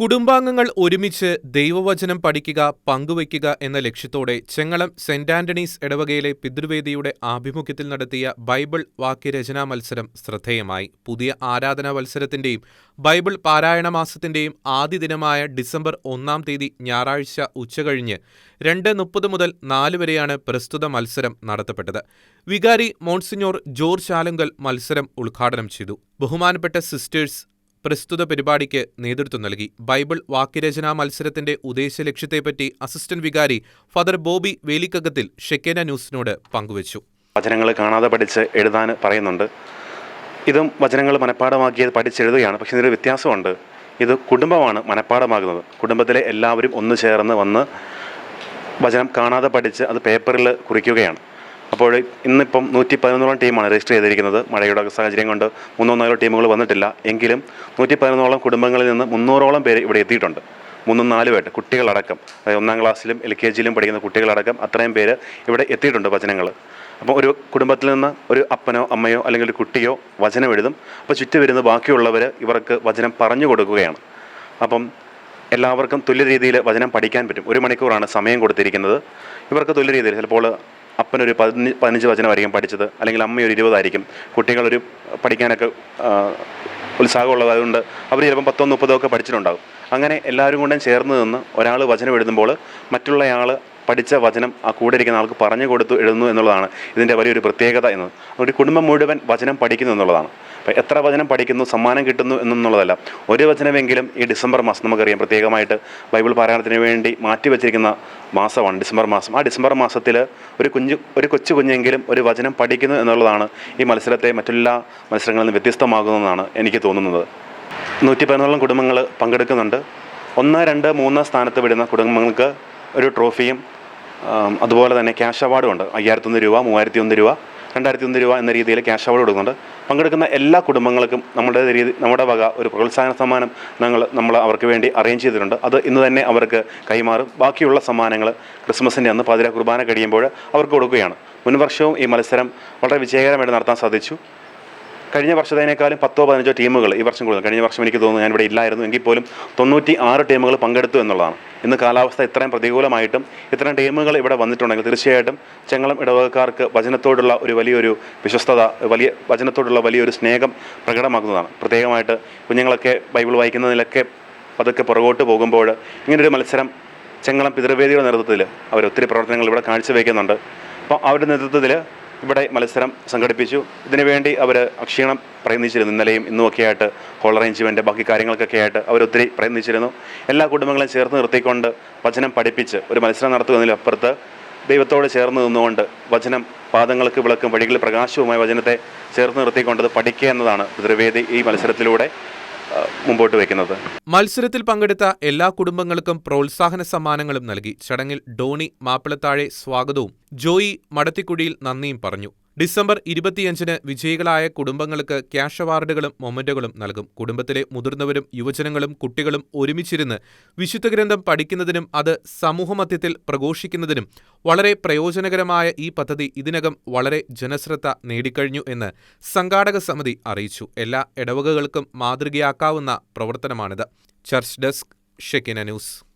കുടുംബാംഗങ്ങൾ ഒരുമിച്ച് ദൈവവചനം പഠിക്കുക പങ്കുവയ്ക്കുക എന്ന ലക്ഷ്യത്തോടെ ചെങ്ങളം സെന്റ് ആന്റണീസ് ഇടവകയിലെ പിതൃവേദിയുടെ ആഭിമുഖ്യത്തിൽ നടത്തിയ ബൈബിൾ വാക്യരചനാ മത്സരം ശ്രദ്ധേയമായി. പുതിയ ആരാധനാ മത്സരത്തിന്റെയും ബൈബിൾ പാരായണ മാസത്തിന്റെയും ആദ്യ ദിനമായ ഡിസംബർ ഒന്നാം തീയതി ഞായറാഴ്ച ഉച്ചകഴിഞ്ഞ് രണ്ട് മുപ്പത് മുതൽ നാല് വരെയാണ് പ്രസ്തുത മത്സരം നടത്തപ്പെട്ടത്. വികാരി മോൺസിഞ്ഞോർ ജോർജ് ആലുങ്കൽ മത്സരം ഉദ്ഘാടനം ചെയ്തു. ബഹുമാനപ്പെട്ട സിസ്റ്റേഴ്സ് പ്രസ്തുത പരിപാടിക്ക് നേതൃത്വം നൽകി. ബൈബിൾ വാക്യരചനാ മത്സരത്തിന്റെ ഉദ്ദേശലക്ഷ്യത്തെപ്പറ്റി അസിസ്റ്റന്റ് വികാരി ഫാദർ ബോബി വേലിക്കകത്തിൽ ഷെക്കേന ന്യൂസിനോട് പങ്കുവച്ചു. വചനങ്ങൾ കാണാതെ പഠിച്ച് എഴുതാൻ പറയുന്നുണ്ട്. ഇതും വചനങ്ങൾ മനഃപ്പാടമാക്കിയത് പഠിച്ചെഴുതുകയാണ്. പക്ഷേ ഇതിനൊരു വ്യത്യാസമുണ്ട്. ഇത് കുടുംബമാണ് മനഃപ്പാടമാകുന്നത് കുടുംബത്തിലെ എല്ലാവരും ഒന്ന് ചേർന്ന് വന്ന് വചനം കാണാതെ പഠിച്ച് അത് പേപ്പറിൽ കുറിക്കുകയാണ്. അപ്പോൾ ഇന്നിപ്പം നൂറ്റി പതിനൊന്നോളം ടീമാണ് രജിസ്റ്റർ ചെയ്തിരിക്കുന്നത്. മഴയുടെ സാഹചര്യം കൊണ്ട് മൂന്നോ നാലോ ടീമുകൾ വന്നിട്ടില്ല. എങ്കിലും നൂറ്റി പതിനൊന്നോളം കുടുംബങ്ങളിൽ നിന്ന് മുന്നൂറോളം പേര് ഇവിടെ എത്തിയിട്ടുണ്ട്. മൂന്നും നാലുമായിട്ട് കുട്ടികളടക്കം. അതായത് ഒന്നാം ക്ലാസ്സിലും എൽ കെ ജിയിലും പഠിക്കുന്ന കുട്ടികളടക്കം അത്രയും പേര് ഇവിടെ എത്തിയിട്ടുണ്ട് വചനങ്ങൾ അപ്പോൾ ഒരു കുടുംബത്തിൽ നിന്ന് ഒരു അപ്പനോ അമ്മയോ അല്ലെങ്കിൽ ഒരു കുട്ടിയോ വചനം എഴുതും. അപ്പോൾ ചുറ്റി വരുന്ന ബാക്കിയുള്ളവർ ഇവർക്ക് വചനം പറഞ്ഞു കൊടുക്കുകയാണ്. അപ്പം എല്ലാവർക്കും തുല്യ രീതിയിൽ വചനം പഠിക്കാൻ പറ്റും. ഒരു മണിക്കൂറാണ് സമയം കൊടുത്തിരിക്കുന്നത്. ഇവർക്ക് തുല്യ രീതിയിൽ ചിലപ്പോൾ അപ്പനൊരു പതിനഞ്ച് പതിനഞ്ച് വചനമായിരിക്കും പഠിച്ചത്. അല്ലെങ്കിൽ അമ്മ ഒരു ഇരുപതായിരിക്കും കുട്ടികളൊരു പഠിക്കാനൊക്കെ ഉത്സാഹമുള്ളതായതുകൊണ്ട് അവർ ചിലപ്പം പത്തോ മുപ്പതോ ഒക്കെ പഠിച്ചിട്ടുണ്ടാകും. അങ്ങനെ എല്ലാവരും കൊണ്ടും ചേർന്ന് നിന്ന് ഒരാൾ വചനം എഴുതുമ്പോൾ മറ്റുള്ളയാൾ പഠിച്ച വചനം ആ കൂടെ ഇരിക്കുന്ന ആൾക്ക് പറഞ്ഞു കൊടുത്തു എഴുതുന്നു എന്നുള്ളതാണ് ഇതിന്റെ വലിയൊരു പ്രത്യേകത എന്നത്. ഒരു കുടുംബം മുഴുവൻ വചനം പഠിക്കുന്നു എന്നുള്ളതാണ്. എത്ര വചനം പഠിക്കുന്നു സമ്മാനം കിട്ടുന്നു എന്നുള്ളതല്ല. ഒരു വചനമെങ്കിലും ഈ ഡിസംബർ മാസം നമുക്കറിയാം. പ്രത്യേകമായിട്ട് ബൈബിൾ പാരായണത്തിന് വേണ്ടി മാറ്റി വെച്ചിരിക്കുന്ന മാസമാണ് ഡിസംബർ മാസം. ആ ഡിസംബർ മാസത്തിൽ ഒരു കുഞ്ഞു ഒരു കൊച്ചു കുഞ്ഞെങ്കിലും ഒരു വചനം പഠിക്കുന്നു എന്നുള്ളതാണ് ഈ മത്സരത്തെ മറ്റെല്ലാ മത്സരങ്ങളിൽ നിന്ന് വ്യത്യസ്തമാകുന്നതെന്നാണ് എനിക്ക് തോന്നുന്നത്. നൂറ്റി പതിനോളം കുടുംബങ്ങൾ പങ്കെടുക്കുന്നുണ്ട്. ഒന്ന് രണ്ട് മൂന്ന് സ്ഥാനത്ത് വിടുന്ന കുടുംബങ്ങൾക്ക് ഒരു ട്രോഫിയും അതുപോലെ തന്നെ ക്യാഷ് അവാർഡും ഉണ്ട്. അയ്യായിരത്തൊന്ന് രൂപ മൂവായിരത്തി ഒന്ന് രൂപ. രണ്ടായിരത്തി ഒന്ന് രൂപ എന്ന രീതിയിൽ ക്യാഷ് അവാർഡ് കൊടുക്കുന്നുണ്ട്. പങ്കെടുക്കുന്ന എല്ലാ കുടുംബങ്ങൾക്കും നമ്മുടെ രീതി നമ്മുടെ വക ഒരു പ്രോത്സാഹന സമ്മാനം ഞങ്ങൾ നമ്മൾ അവർക്ക് വേണ്ടി അറേഞ്ച് ചെയ്തിട്ടുണ്ട്. അത് ഇന്ന് തന്നെ അവർക്ക് കൈമാറും. ബാക്കിയുള്ള സമ്മാനങ്ങൾ ക്രിസ്മസിന്റെ അന്ന് പാതിര കുർബാന കഴിയുമ്പോൾ അവർക്ക് കൊടുക്കുകയാണ്. മുൻവർഷവും ഈ മത്സരം വളരെ വിജയകരമായിട്ട് നടത്താൻ സാധിച്ചു. കഴിഞ്ഞ വർഷത്തേക്കാളും പത്തോ പതിനഞ്ചോ ടീമുകൾ ഈ വർഷം കൂടുതൽ. കഴിഞ്ഞ വർഷം എനിക്ക് തോന്നുന്നു ഞാൻ ഇവിടെ ഇല്ലായിരുന്നു. എങ്കിൽ പോലും തൊണ്ണൂറ്റി ആറ് ടീമുകൾ പങ്കെടുത്തു എന്നുള്ളതാണ്. ഇന്ന് കാലാവസ്ഥ ഇത്രയും പ്രതികൂലമായിട്ടും ഇത്രയും ടീമുകൾ ഇവിടെ വന്നിട്ടുണ്ടെങ്കിൽ തീർച്ചയായിട്ടും ചെങ്ങളം ഇടവകക്കാർക്ക് വചനത്തോടുള്ള ഒരു വലിയൊരു വിശ്വസ്തത വലിയ വചനത്തോടുള്ള വലിയൊരു സ്നേഹം പ്രകടമാക്കുന്നതാണ്. പ്രത്യേകമായിട്ട് കുഞ്ഞുങ്ങളൊക്കെ ബൈബിൾ വായിക്കുന്നതിലൊക്കെ പതുക്കെ പുറകോട്ട് പോകുമ്പോൾ ഇങ്ങനൊരു മത്സരം ചെങ്ങളം പിതൃവേദിയുടെ നേതൃത്വത്തിൽ അവർ ഒത്തിരി പ്രവർത്തനങ്ങൾ ഇവിടെ കാഴ്ചവെക്കുന്നുണ്ട്. അപ്പോൾ അവരുടെ നേതൃത്വത്തിൽ ഇവിടെ മത്സരം സംഘടിപ്പിച്ചു. ഇതിനുവേണ്ടി അവർ അക്ഷീണം പ്രയത്നിച്ചിരുന്നു. ഇന്നലെയും ഇന്നുമൊക്കെ ആയിട്ട് കോൾ അറേഞ്ച്മെന്റ് ബാക്കി കാര്യങ്ങൾക്കൊക്കെ ആയിട്ട് അവരൊത്തിരി പ്രയത്നിച്ചിരുന്നു. എല്ലാ കുടുംബങ്ങളെയും ചേർത്ത് നിർത്തിക്കൊണ്ട് വചനം പഠിപ്പിച്ച് ഒരു മത്സരം നടത്തുന്നതിലപ്പുറത്ത് ദൈവത്തോട് ചേർന്ന് നിന്നുകൊണ്ട് വചനം പാദങ്ങൾക്ക് വിളക്കും വഴികളിൽ പ്രകാശവുമായ വചനത്തെ ചേർത്ത് നിർത്തിക്കൊണ്ട് അത് പഠിക്കുക എന്നതാണ് ദ്രിവേദി ഈ മത്സരത്തിലൂടെ. മുമ്പോട്ട് വയ്ക്കുന്നത് മത്സരത്തിൽ പങ്കെടുത്ത എല്ലാ കുടുംബങ്ങൾക്കും പ്രോത്സാഹന സമ്മാനങ്ങളും നൽകി ചടങ്ങിൽ ഡോണി മാപ്പിളത്താഴെ സ്വാഗതവും ജോയി മടത്തിക്കുടിയിൽ നന്ദിയും പറഞ്ഞു. ഡിസംബർ ഇരുപത്തിയഞ്ചിന് വിജയികളായ കുടുംബങ്ങൾക്ക് ക്യാഷ് അവാർഡുകളും മൊമെന്റുകളും നൽകും. കുടുംബത്തിലെ മുതിർന്നവരും യുവജനങ്ങളും കുട്ടികളും ഒരുമിച്ചിരുന്ന് വിശുദ്ധ ഗ്രന്ഥം പഠിക്കുന്നതിനും അത് സമൂഹമധ്യത്തിൽ പ്രഘോഷിക്കുന്നതിനും വളരെ പ്രയോജനകരമായ ഈ പദ്ധതി ഇതിനകം വളരെ ജനശ്രദ്ധ നേടിക്കഴിഞ്ഞു എന്ന് സംഘാടക സമിതി അറിയിച്ചു. എല്ലാ ഇടവകകൾക്കും മാതൃകയാക്കാവുന്ന പ്രവർത്തനമാണിത്. Church desk Shekinah news.